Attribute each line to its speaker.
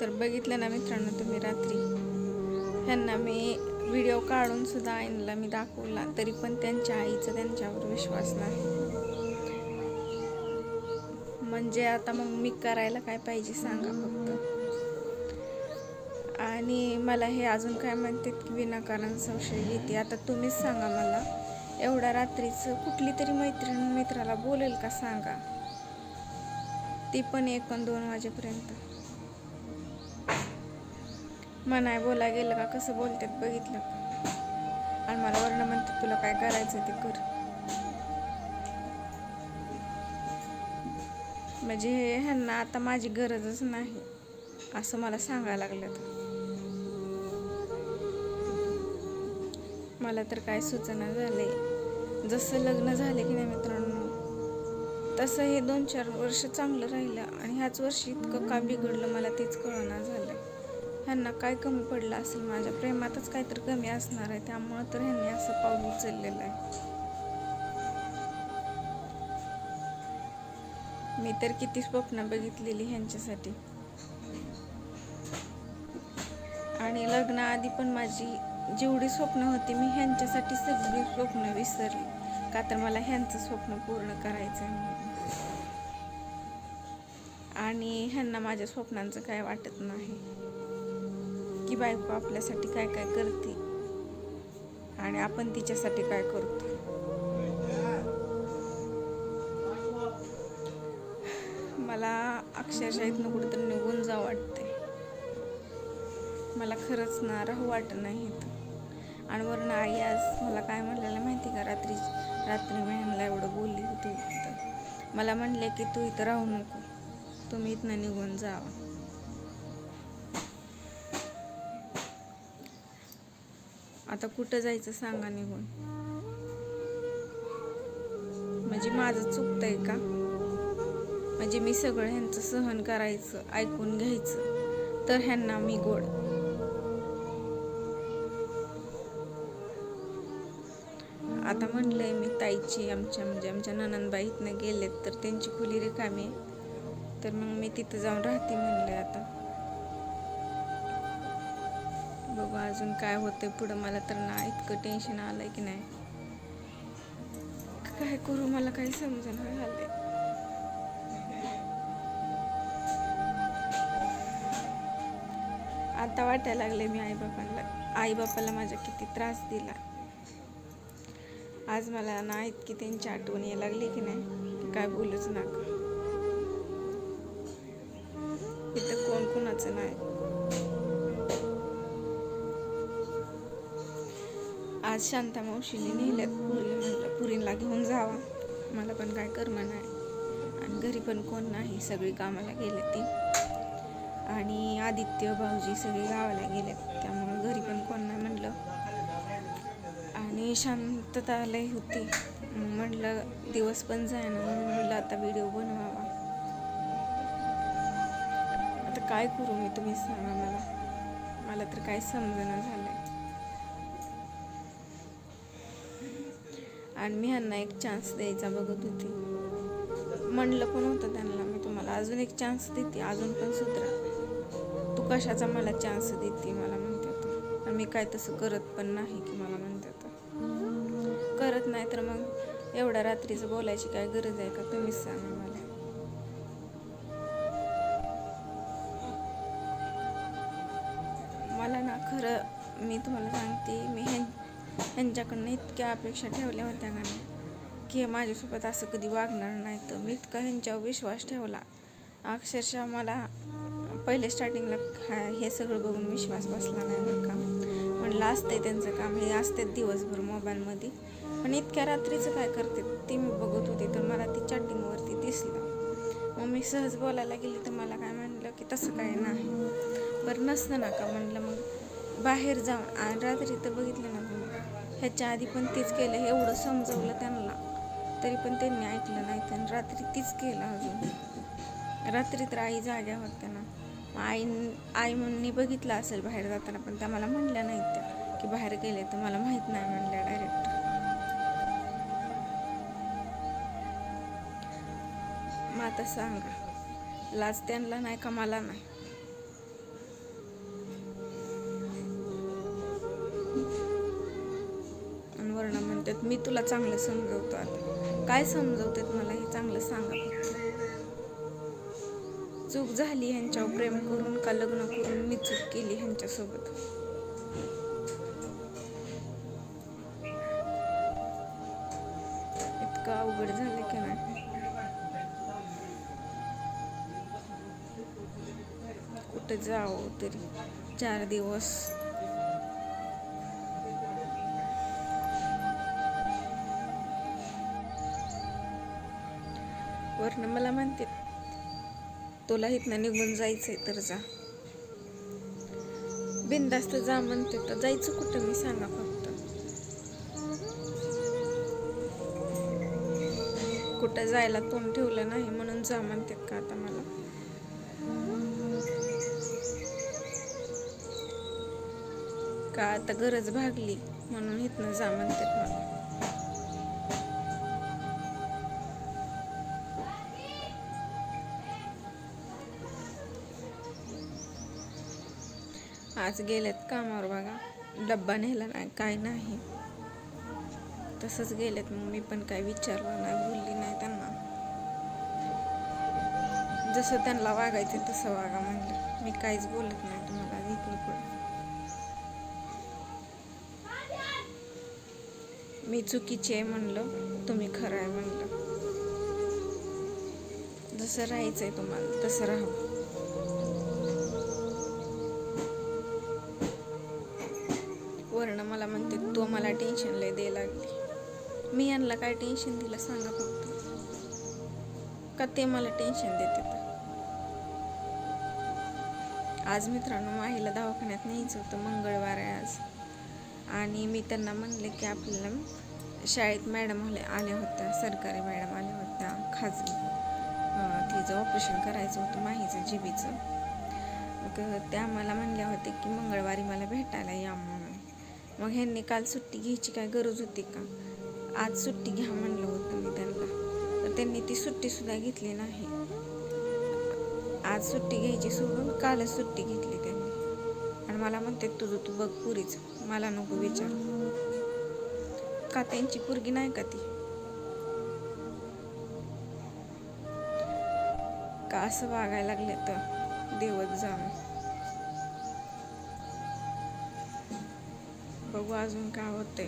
Speaker 1: तर बघितलं ना मित्रांनो तुम्ही रात्री. ह्यांना मी व्हिडिओ काढून सुद्धा आईला मी दाखवला तरी पण त्यांच्या आईचा त्यांच्यावर विश्वास नाही. म्हणजे आता मग मी करायला काय पाहिजे सांगा फक्त. आणि मला हे अजून काय म्हणतात की विनाकारण संशय घेते आता तुम्हीच सांगा मला एवढ्या रात्रीचं कुठली तरी मैत्रीण मित्राला बोलेल का सांगा? ती पण एक पण दोन वाजेपर्यंत. मनाय बोला गेलं का? कसं बोलतात बघितलं. आणि मला वर्ण म्हणतात तुला काय करायचं ते कर. म्हणजे हे ह्यांना आता माझी गरजच नाही असं मला सांगायला लागलं मला तर काय सूचना झाले. जसं लग्न झाले की नाही मित्रांनो तसं हे दोन चार वर्ष चांगलं राहिलं आणि ह्याच वर्षी इतकं का बिघडलं मला तेच कळना झालं ह्यांना काय कमी पडलं असेल माझ्या प्रेमातच काहीतरी कमी असणार आहे त्यामुळं तर ह्यांनी असं पाऊल उचललेलं आहे. मी तर किती स्वप्न बघितलेली ह्यांच्यासाठी. आणि लग्नाआधी पण माझी जेवढी स्वप्न होती मी ह्यांच्यासाठी सगळी स्वप्न विसरली. का तर मला ह्यांचं स्वप्न पूर्ण करायचं आहे आणि ह्यांना माझ्या स्वप्नांचं काय वाटत नाही. की बायको आपल्यासाठी काय काय करते आणि आपण तिच्यासाठी काय करतो? मला अक्षरशः इथनं कुठंतरी निघून जा वाटते मला खरंच ना राहू वाटत नाही इथं. आणि वरून आई आज मला काय म्हणलेलं माहिती का? रात्री रात्री मी एवढं बोलली होती. मला म्हणले की तू इथं राहू नको. तुम्ही इथनं निघून जावा. आता कुठं जायचं सांगा निघून. म्हणजे माझं चुकतंय का? म्हणजे मी सगळं ह्यांचं सहन करायचं ऐकून घ्यायचं तर ह्यांना मी गोड. आता म्हणलंय मी ताईची आमच्या म्हणजे आमच्या ननंदबाईतनं गेलेत तर त्यांची खुली रिकामी तर मग मी तिथं जाऊन राहते म्हणले आता. बघू अजून काय होतंय पुढं मला तर ना इतकं टेन्शन आलंय की नाही. काय करू मला काही समजणं झालंय. आता वाटायला लागले मी आईबापांना आईबापाला माझ्या किती त्रास दिला. आज मला ना इतकी त्यांची आठवण यायला लागली की नाही काय बोलूच नका. इथं कोण कोणाचं नाही. आज शांता मावशीने नेल्यात पुरी म्हटलं पुरीला घेऊन जावा. मला पण काय कर्म नाही. आणि घरी पण कोण नाही. सगळी कामाला गेले ती. आणि आदित्य भाऊजी सगळे गावाला गेलेत. त्यामुळं घरी पण कोण नाही म्हणलं. आणि शांतता लय होती. म्हटलं दिवस पण जायना म्हणून म्हटलं आता व्हिडिओ बनवावा. आता काय करू मी तुम्ही सांगा मला. मला तर काय समजणं झालंय. आणि मी ह्यांना एक चान्स द्यायचा बघत होती. म्हणलं पण होतं त्यांना? मी तुम्हाला अजून एक चान्स देते अजून पण सुधरा. तू कशाचा मला चान्स देते? मला म्हणतात. आणि मी काय तसं करत पण नाही की मला म्हणतात. करत नाही तर मग एवढ्या रात्रीचं बोलायची काय गरज आहे का? तुम्हीच सांगा मला. मला ना खरं मी तुम्हाला सांगते मी ह्यां यांच्याकडनं इतक्या अपेक्षा ठेवल्या होत्या का नाही? की हे माझ्यासोबत असं कधी वागणार नाही तर मी इतका ह्यांच्यावर विश्वास ठेवला. अक्षरशः मला पहिले स्टार्टिंगला हे सगळं बघून विश्वास बसला नाही बरं का. म्हणलं असते त्यांचं काम हे असते दिवसभर मोबाईलमध्ये. पण इतक्या रात्रीचं काय करते ते मी बघत होते तर मला ती चॅटिंगवरती दिसलं. मग मी सहज बोलायला गेली तर मला काय म्हणलं की तसं काय नाही. बरं नसतं ना का म्हणलं मग? बाहेर जाऊन रात्री तर बघितलं ना ह्याच्या आधी पण तेच केलं हे एवढं समजवलं त्यांना. तरी पण त्यांनी ऐकलं नाही त्यांनी रात्री तीच केलं अजून. रात्री तर आई जाग्या होत्या ना. आई आई म्हणून बघितलं असेल बाहेर जाताना पण त्या मला म्हणल्या नाहीत त्या की बाहेर गेले तर मला माहीत नाही म्हणल्या डायरेक्ट मग आता सांगा लाज त्यांना नाही का मला नाही? आहेत मी तुला चांगलं समजवतो आता. काय समजवतात मला हे चांगलं सांगा चूक झाली ह्यांच्यावर प्रेम करून का लग्न करून मी चूक केली ह्यांच्यासोबत? इतकं अवघड झालं की नाही? कुठं जावं तरी? चार दिवस वरनं मला म्हणते तुला इथनं निघून जायचंय तर जा. बिंदास्त जा म्हणते तर जायचं कुठं? मी सांगा फक्त. कुठं जायला तोंड ठेवलं नाही म्हणून जा म्हणतात का आता मला. का आता गरज भागली म्हणून इथनं जा म्हणतात मला. आज गेलेत कामावर बघा. डब्बा नेला नाही काय नाही. तसंच गेलेत मग. मी पण काय विचारलं नाही बोलली नाही त्यांना. जसं त्यांना वागायचं तसं वागा म्हणलं. मी काहीच बोलत नाही तुम्हाला घेतली पण मी चुकीची आहे म्हणलं तुम्ही खरं आहे म्हणलं. जसं राहायचं आहे तुम्हाला तसं राहा. टेन्शन लय दे लागली. मी यांना काय टेन्शन दिलं सांगा फक्त. का ते मला टेन्शन देते आज मित्रांनो माहीला दवाखान्यात न्यायचं होतं मंगळवार आहे आज. आणि मी त्यांना म्हणले की आपल्याला शाळेत मॅडम आले आल्या होत्या सरकारी मॅडम आल्या होत्या खाजगी. तिचं ऑपरेशन करायचं होतं माहीचं जिबीचं. मग त्या मला म्हणल्या होत्या की मंगळवारी मला भेटायला या म्हणून. मग ह्यांनी काल सुट्टी घ्यायची काय गरज होती का? आज सुट्टी घ्या म्हणलं होतं मी त्यांना. तर त्यांनी ती सुट्टीसुद्धा घेतली नाही. आज सुट्टी घ्यायची सोडून कालच सुट्टी घेतली त्यांनी. आणि मला म्हणते तुझं तू बघ पुरीच. मला नको विचार. का त्यांची पुरगी नाही का ती? का असं वागायला लागले तर देवत जाणं? बघू अजून काय होते